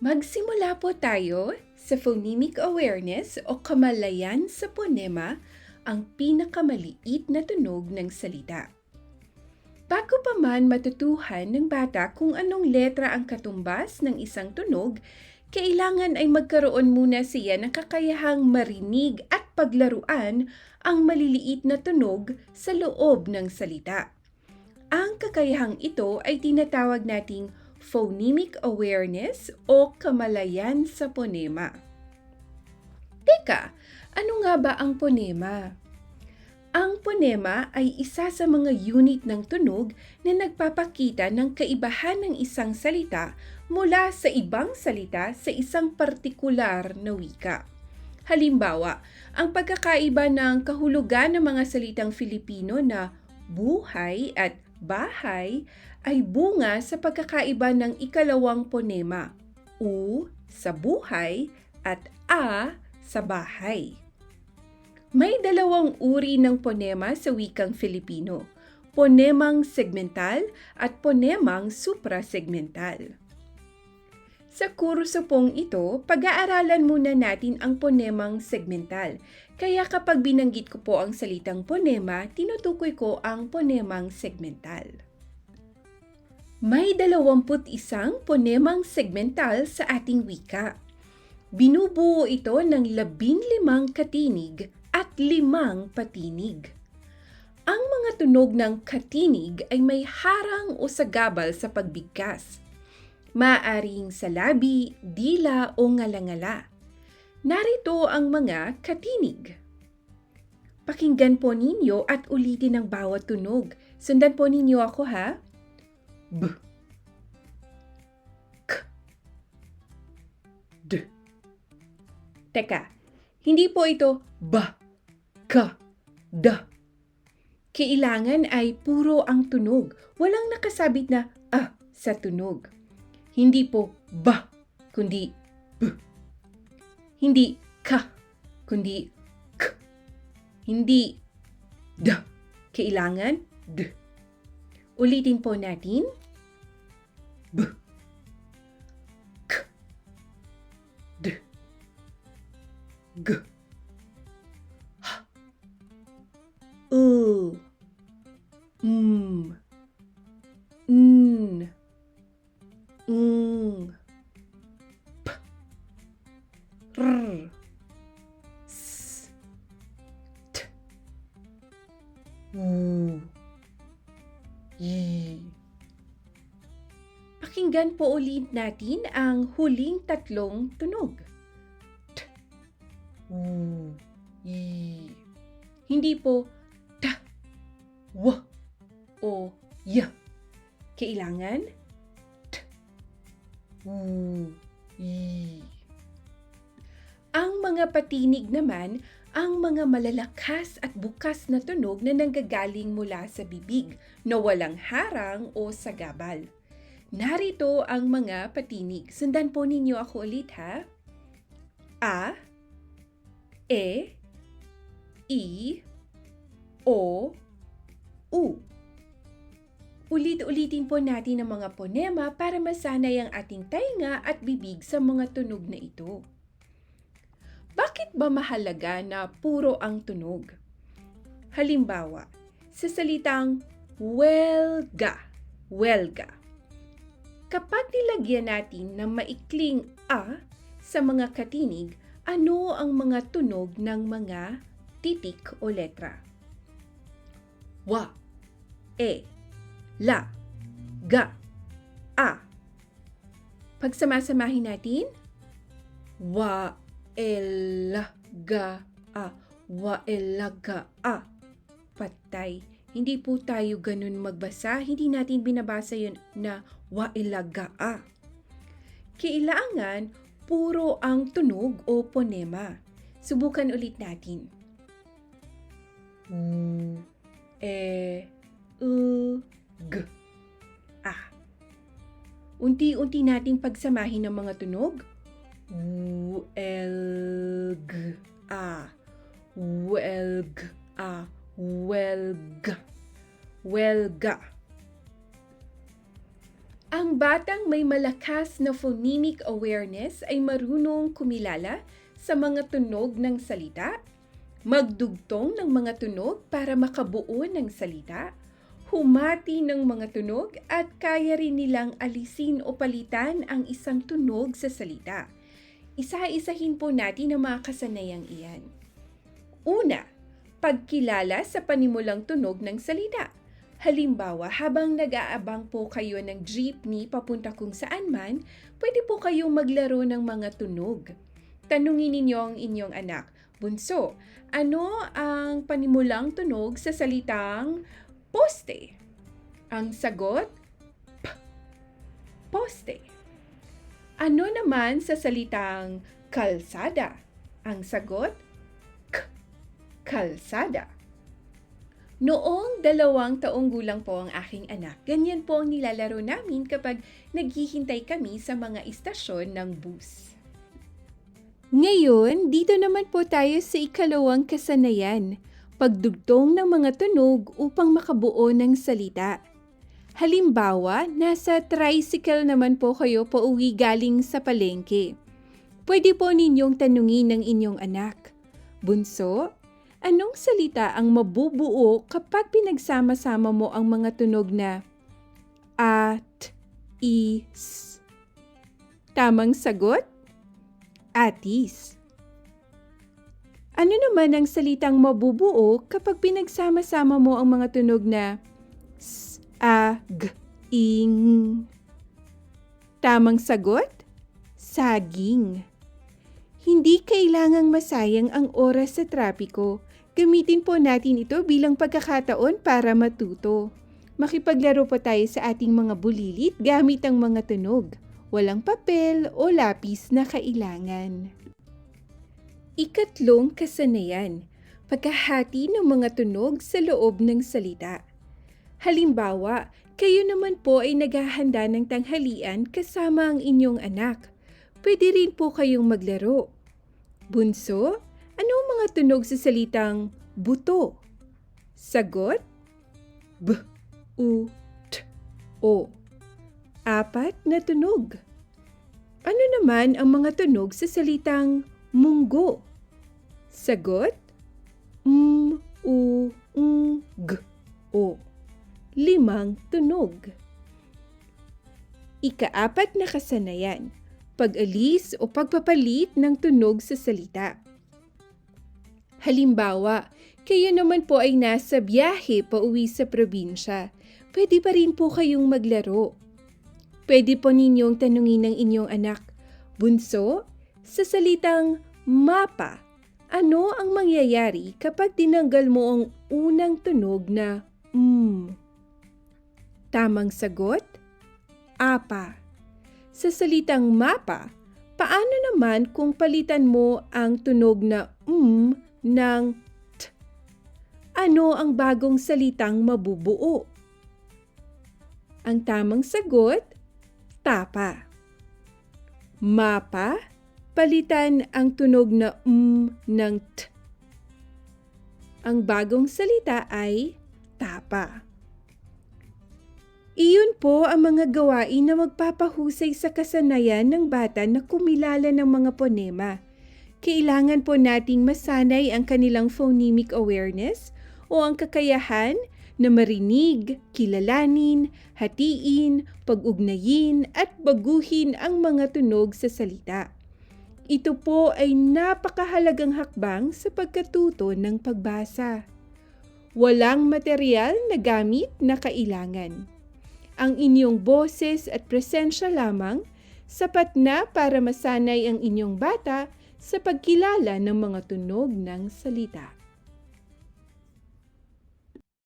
Magsimula po tayo sa phonemic awareness o kamalayan sa ponema, ang pinakamaliit na tunog ng salita. Bago pa man matutuhan ng bata kung anong letra ang katumbas ng isang tunog, kailangan ay magkaroon muna siya ng kakayahang marinig at paglaruan ang maliliit na tunog sa loob ng salita. Ang kakayahang ito ay tinatawag nating phonemic awareness o kamalayan sa ponema. Teka, ano nga ba ang ponema? Ang ponema ay isa sa mga unit ng tunog na nagpapakita ng kaibahan ng isang salita mula sa ibang salita sa isang partikular na wika. Halimbawa, ang pagkakaiba ng kahulugan ng mga salitang Filipino na buhay at bahay ay bunga sa pagkakaiba ng ikalawang ponema, u sa buhay at a sa bahay. May dalawang uri ng ponema sa wikang Filipino, ponemang segmental at ponemang suprasegmental. Sa kurso pong ito, pag-aaralan muna natin ang ponemang segmental. Kaya kapag binanggit ko po ang salitang ponema, tinutukoy ko ang ponemang segmental. May 21 ponemang segmental sa ating wika. Binubuo ito ng labing limang katinig at limang patinig. Ang mga tunog ng katinig ay may harang o sagabal sa pagbigkas. Maaring sa labi, dila o ngalangala. Narito ang mga katinig. Pakinggan po ninyo at ulitin ang bawat tunog. Sundan po ninyo ako ha. B. K. D. Teka, hindi po ito ba, ka, da. Kailangan ay puro ang tunog. Walang nakasabit na ah sa tunog. Hindi po ba, kundi b. Hindi ka, kundi k. Hindi da. Kailangan d. Ulitin po natin. B. K. D. G. H. U. Pakinggan po ulit natin ang huling tatlong tunog. T. W. Y. Hindi po ta, w, o, y. Kailangan t, w, y. Ang mga patinig naman ang mga malalakas at bukas na tunog na nanggagaling mula sa bibig na walang harang o sagabal. Narito ang mga patinig. Sundan po ninyo ako ulit ha. A, E, I, O, U. Ulit-ulitin po natin ang mga ponema para masanay ang ating tainga at bibig sa mga tunog na ito. Bakit ba mahalaga na puro ang tunog? Halimbawa, sa salitang welga, welga. Kapag nilagyan natin ng maikling a sa mga katinig, ano ang mga tunog ng mga titik o letra? Wa, e, la, ga, a. Pagsamasamahin natin, wa, elaga a, wa, elaga a. Patay. Hindi po tayo ganun magbasa. Hindi natin binabasa yun na wa, elaga a. Kailangan puro ang tunog o ponema. Subukan ulit natin. U, e, u, g, a. Unti-unti nating pagsamahin ang mga tunog. U, L, G, A. Welg, A. Welg. Welga. Ang batang may malakas na phonemic awareness ay marunong kumilala sa mga tunog ng salita, magdugtong ng mga tunog para makabuo ng salita, humati ng mga tunog at kaya rin nilang alisin o palitan ang isang tunog sa salita. Isa-isahin po natin ang mga kasanayang iyan. Una, pagkilala sa panimulang tunog ng salita. Halimbawa, habang nag-aabang po kayo ng jeepney papunta kung saan man, pwede po kayong maglaro ng mga tunog. Tanungin ninyo ang inyong anak, Bunso, ano ang panimulang tunog sa salitang poste? Ang sagot, P. Poste. Ano naman sa salitang kalsada? Ang sagot. Kalsada. Noong dalawang taong gulang po ang aking anak, ganyan po ang nilalaro namin kapag naghihintay kami sa mga istasyon ng bus. Ngayon, dito naman po tayo sa ikalawang kasanayan, pagdugtong ng mga tunog upang makabuo ng salita. Halimbawa, nasa tricycle naman po kayo pauwi galing sa palengke. Pwede po ninyong tanungin ng inyong anak, Bunso, anong salita ang mabubuo kapag pinagsama-sama mo ang mga tunog na at, is? Tamang sagot? Atis. Ano naman ang salitang mabubuo kapag pinagsama-sama mo ang mga tunog na s, a, g, ing? Tamang sagot? Saging. Hindi kailangang masayang ang oras sa trapiko. Gamitin po natin ito bilang pagkakataon para matuto. Makipaglaro po tayo sa ating mga bulilit gamit ang mga tunog. Walang papel o lapis na kailangan. Ikatlong kasanayan, pagkahati ng mga tunog sa loob ng salita. Halimbawa, kayo naman po ay naghahanda ng tanghalian kasama ang inyong anak. Pwede rin po kayong maglaro. Bunso, ano ang mga tunog sa salitang buto? Sagot? B, U, T, O. Apat na tunog. Ano naman ang mga tunog sa salitang munggo? Sagot? M, U, Ng, G, O. Limang tunog. Ikaapat na kasanayan, pag-alis o pagpapalit ng tunog sa salita. Halimbawa, kayo naman po ay nasa biyahe pauwi sa probinsya. Pwede pa rin po kayong maglaro. Pwede po ninyong tanungin ng inyong anak, Bunso, sa salitang mapa, ano ang mangyayari kapag tinanggal mo ang unang tunog na mm? Tamang sagot? Apa. Sa salitang mapa, paano naman kung palitan mo ang tunog na mm ng t? Ano ang bagong salitang mabubuo? Ang tamang sagot, tapa. Mapa, palitan ang tunog na m ng t. Ang bagong salita ay tapa. Iyon po ang mga gawain na magpapahusay sa kasanayan ng bata na kumilala ng mga ponema. Kailangan po nating masanay ang kanilang phonemic awareness o ang kakayahan na marinig, kilalanin, hatiin, pag-ugnayin at baguhin ang mga tunog sa salita. Ito po ay napakahalagang hakbang sa pagkatuto ng pagbasa. Walang material na gamit na kailangan. Ang inyong boses at presensya lamang sapat na para masanay ang inyong bata sa pagkilala ng mga tunog ng salita.